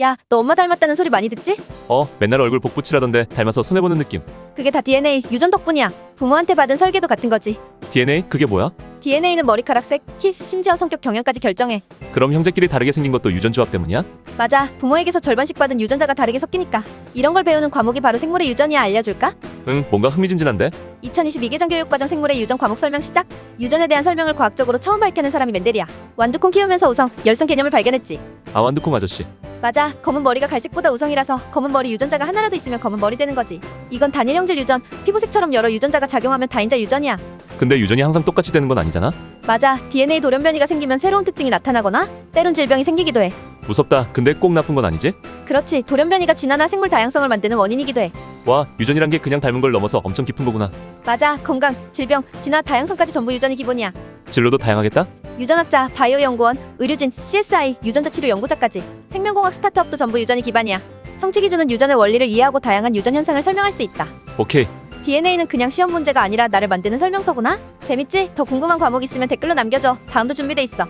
야, 너 엄마 닮았다는 소리 많이 듣지? 어, 맨날 얼굴 복붙이라던데 닮아서 손해보는 느낌. 그게 다 DNA, 유전 덕분이야. 부모한테 받은 설계도 같은 거지. DNA? 그게 뭐야? DNA는 머리카락 색, 키, 심지어 성격 경향까지 결정해. 그럼 형제끼리 다르게 생긴 것도 유전 조합 때문이야? 맞아, 부모에게서 절반씩 받은 유전자가 다르게 섞이니까. 이런 걸 배우는 과목이 바로 생물의 유전이야 알려줄까? 응, 뭔가 흥미진진한데? 2022 개정 교육과정 생물의 유전 과목 설명 시작. 유전에 대한 설명을 과학적으로 처음 밝혀낸 사람이 맨델이야. 완두콩 키우면서 우성, 열성 개념을 발견했지. 아완두콩 아저씨. 맞아, 검은 머리가 갈색보다 우성이라서 검은 머리 유전자가 하나라도 있으면 검은 머리 되는 거지. 이건 단일 형질 유전, 피부색처럼 여러 유전자가 작용하면 다인자 유전이야. 근데 유전이 항상 똑같이 되는 건 아니잖아? 맞아, DNA 돌연변이가 생기면 새로운 특징이 나타나거나 때론 질병이 생기기도 해. 무섭다. 근데 꼭 나쁜 건 아니지? 그렇지, 돌연변이가 진화나 생물 다양성을 만드는 원인이기도 해. 와, 유전이란 게 그냥 닮은 걸 넘어서 엄청 깊은 거구나. 맞아, 건강, 질병, 진화, 다양성까지 전부 유전이 기본이야. 진로도 다양하겠다? 유전학자, 바이오 연구원, 의료진, CSI, 유전자 치료 연구자까지 생명공학 스타트업도 전부 유전이 기반이야. 성취 기준은 유전의 원리를 이해하고 다양한 유전 현상을 설명할 수 있다. 오케이. DNA는 그냥 시험 문제가 아니라 나를 만드는 설명서구나. 재밌지? 더 궁금한 과목 있으면 댓글로 남겨줘. 다음도 준비돼 있어.